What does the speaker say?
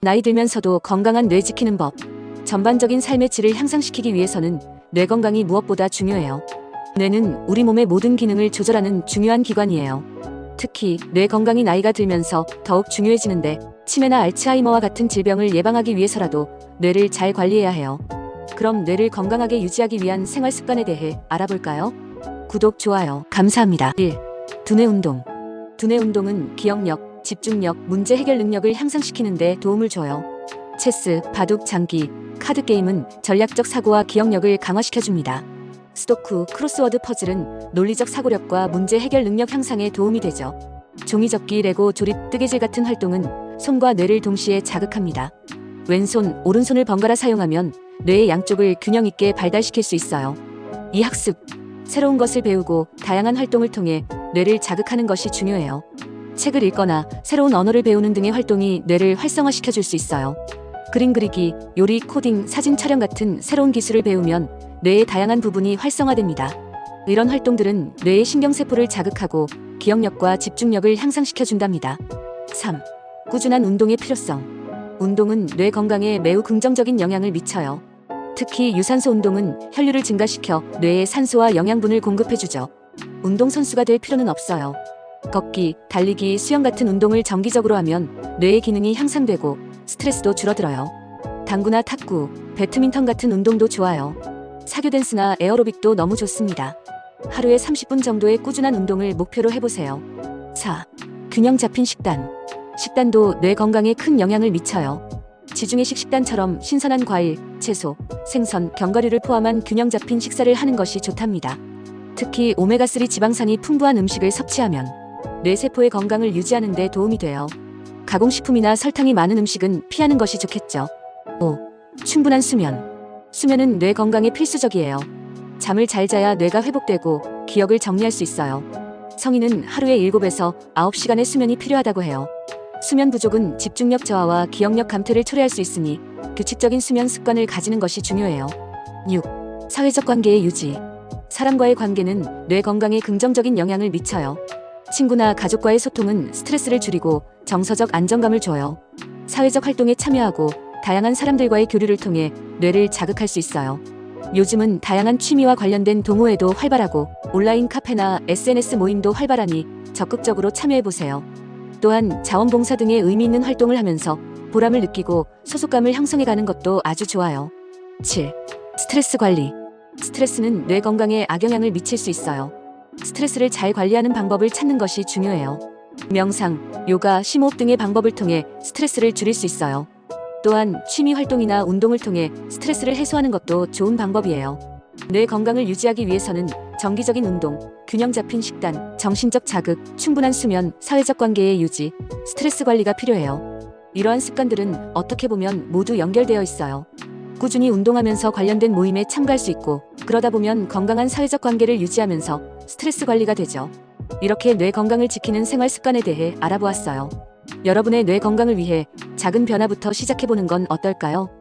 나이 들면서도 건강한 뇌 지키는 법. 전반적인 삶의 질을 향상시키기 위해서는 뇌 건강이 무엇보다 중요해요. 뇌는 우리 몸의 모든 기능을 조절하는 중요한 기관이에요. 특히 뇌 건강이 나이가 들면서 더욱 중요해지는데 치매나 알츠하이머와 같은 질병을 예방하기 위해서라도 뇌를 잘 관리해야 해요. 그럼 뇌를 건강하게 유지하기 위한 생활 습관에 대해 알아볼까요? 구독, 좋아요, 감사합니다. 1. 두뇌 운동. 두뇌 운동은 기억력, 집중력, 문제 해결 능력을 향상시키는 데 도움을 줘요. 체스, 바둑, 장기, 카드 게임은 전략적 사고와 기억력을 강화시켜줍니다. 스토쿠, 크로스워드 퍼즐은 논리적 사고력과 문제 해결 능력 향상에 도움이 되죠. 종이접기, 레고, 조립, 뜨개질 같은 활동은 손과 뇌를 동시에 자극합니다. 왼손, 오른손을 번갈아 사용하면 뇌의 양쪽을 균형 있게 발달시킬 수 있어요. 이 학습, 새로운 것을 배우고 다양한 활동을 통해 뇌를 자극하는 것이 중요해요. 책을 읽거나 새로운 언어를 배우는 등의 활동이 뇌를 활성화시켜 줄 수 있어요. 그림 그리기, 요리, 코딩, 사진 촬영 같은 새로운 기술을 배우면 뇌의 다양한 부분이 활성화됩니다. 이런 활동들은 뇌의 신경세포를 자극하고 기억력과 집중력을 향상시켜 준답니다. 3. 꾸준한 운동의 필요성. 운동은 뇌 건강에 매우 긍정적인 영향을 미쳐요. 특히 유산소 운동은 혈류를 증가시켜 뇌에 산소와 영양분을 공급해주죠. 운동선수가 될 필요는 없어요. 걷기, 달리기, 수영 같은 운동을 정기적으로 하면 뇌의 기능이 향상되고 스트레스도 줄어들어요. 당구나 탁구, 배드민턴 같은 운동도 좋아요. 사교 댄스나 에어로빅도 너무 좋습니다. 하루에 30분 정도의 꾸준한 운동을 목표로 해보세요. 4. 균형 잡힌 식단. 식단도 뇌 건강에 큰 영향을 미쳐요. 지중해식 식단처럼 신선한 과일, 채소, 생선, 견과류를 포함한 균형 잡힌 식사를 하는 것이 좋답니다. 특히 오메가3 지방산이 풍부한 음식을 섭취하면 뇌세포의 건강을 유지하는 데 도움이 돼요. 가공식품이나 설탕이 많은 음식은 피하는 것이 좋겠죠. 5. 충분한 수면. 수면은 뇌 건강에 필수적이에요. 잠을 잘 자야 뇌가 회복되고 기억을 정리할 수 있어요. 성인은 하루에 7에서 9시간의 수면이 필요하다고 해요. 수면 부족은 집중력 저하와 기억력 감퇴를 초래할 수 있으니 규칙적인 수면 습관을 가지는 것이 중요해요. 6. 사회적 관계의 유지. 사람과의 관계는 뇌 건강에 긍정적인 영향을 미쳐요. 친구나 가족과의 소통은 스트레스를 줄이고 정서적 안정감을 줘요. 사회적 활동에 참여하고 다양한 사람들과의 교류를 통해 뇌를 자극할 수 있어요. 요즘은 다양한 취미와 관련된 동호회도 활발하고 온라인 카페나 SNS 모임도 활발하니 적극적으로 참여해보세요. 또한 자원봉사 등의 의미 있는 활동을 하면서 보람을 느끼고 소속감을 형성해가는 것도 아주 좋아요. 7. 스트레스 관리. 스트레스는 뇌 건강에 악영향을 미칠 수 있어요. 스트레스를 잘 관리하는 방법을 찾는 것이 중요해요. 명상, 요가, 심호흡 등의 방법을 통해 스트레스를 줄일 수 있어요. 또한 취미 활동이나 운동을 통해 스트레스를 해소하는 것도 좋은 방법이에요. 뇌 건강을 유지하기 위해서는 정기적인 운동, 균형 잡힌 식단, 정신적 자극, 충분한 수면, 사회적 관계의 유지, 스트레스 관리가 필요해요. 이러한 습관들은 어떻게 보면 모두 연결되어 있어요. 꾸준히 운동하면서 관련된 모임에 참가할 수 있고, 그러다 보면 건강한 사회적 관계를 유지하면서 스트레스 관리가 되죠. 이렇게 뇌 건강을 지키는 생활 습관에 대해 알아보았어요. 여러분의 뇌 건강을 위해 작은 변화부터 시작해보는 건 어떨까요?